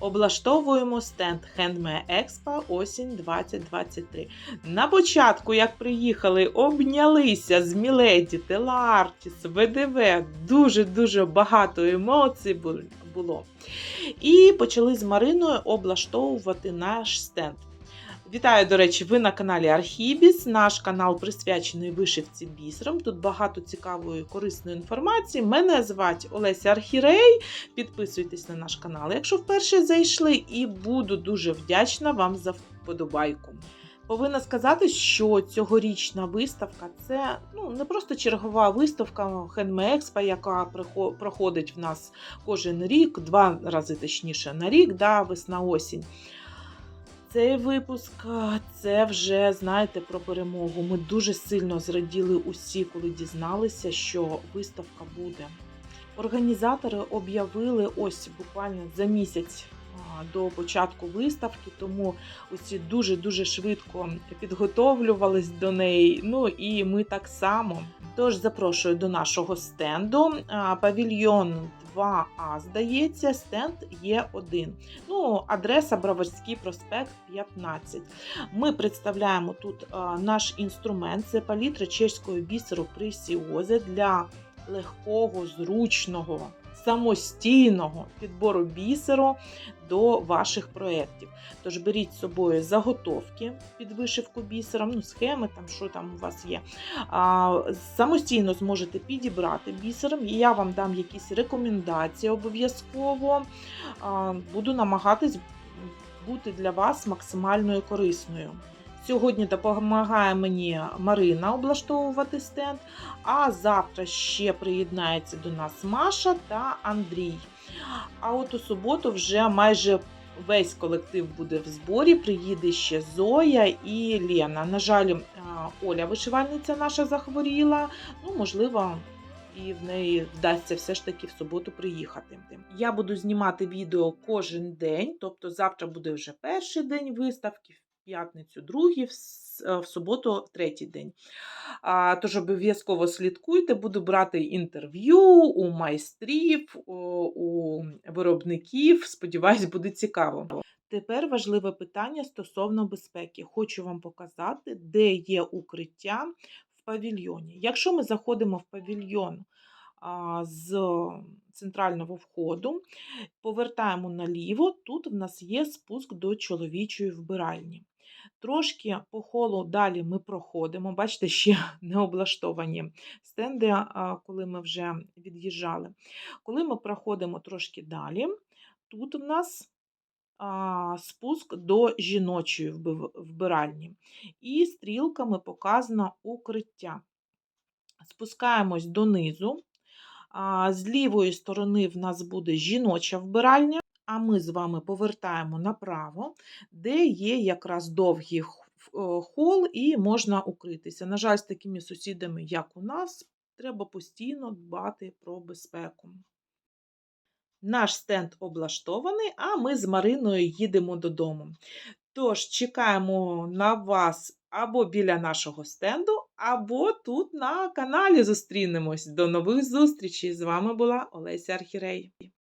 Облаштовуємо стенд Handmade Expo осінь 2023. На початку, як приїхали, обнялися з Міледі, Телартіс, ВДВ. Дуже-дуже багато емоцій було. І почали з Мариною облаштовувати наш стенд. Вітаю, до речі, ви на каналі Архібіс. Наш канал присвячений вишивці бісером. Тут багато цікавої корисної інформації. Мене звати Олеся Архірей. Підписуйтесь на наш канал, якщо вперше зайшли, і буду дуже вдячна вам за вподобайку. Повинна сказати, що цьогорічна виставка це ну, не просто чергова виставка Expo, яка проходить в нас кожен рік, два рази точніше на рік, да, весна-осінь. Цей випуск це вже знаєте про перемогу. Ми дуже сильно зраділи усі, коли дізналися, що виставка буде. Організатори об'явили ось буквально за місяць до початку виставки, тому усі дуже дуже швидко підготовлювались до неї. Ну і ми так само. Тож запрошую до нашого стенду. Павільйон 2А, здається, стенд є один. Ну, адреса Броварський проспект 15. Ми представляємо тут наш інструмент. Це палітра чеського бісеру Присіозе для легкого, зручного, самостійного підбору бісеру до ваших проєктів. Тож беріть з собою заготовки під вишивку бісером, ну, схеми, там, що там у вас є. А, самостійно зможете підібрати бісером. І я вам дам якісь рекомендації обов'язково. Буду намагатись бути для вас максимально корисною. Сьогодні допомагає мені Марина облаштовувати стенд, а завтра ще приєднається до нас Маша та Андрій. А от у суботу вже майже весь колектив буде в зборі. Приїде ще Зоя і Лена. На жаль, Оля, вишивальниця наша, захворіла. Ну, можливо, і в неї вдасться все ж таки в суботу приїхати. Я буду знімати відео кожен день, тобто завтра буде вже перший день виставки, п'ятницю другий, е, в суботу третій день. Тож обов'язково слідкуйте, буду брати інтерв'ю у майстрів, у виробників. Сподіваюсь, буде цікаво. Тепер важливе питання стосовно безпеки. Хочу вам показати, де є укриття в павільйоні. Якщо ми заходимо в павільйон з центрального входу, повертаємо наліво, тут в нас є спуск до чоловічої вбиральні. Трошки по холу далі ми проходимо. Бачите, ще не облаштовані стенди, коли ми вже від'їжджали. Коли ми проходимо трошки далі, тут в нас спуск до жіночої вбиральні. І стрілками показано укриття. Спускаємось донизу. З лівої сторони в нас буде жіноча вбиральня, а ми з вами повертаємо направо, де є якраз довгий е, хол і можна укритися. На жаль, з такими сусідами, як у нас, треба постійно дбати про безпеку. Наш стенд облаштований, а ми з Мариною їдемо додому. Тож чекаємо на вас або біля нашого стенду, або тут на каналі зустрінемось. До нових зустрічей! З вами була Олеся Архірей.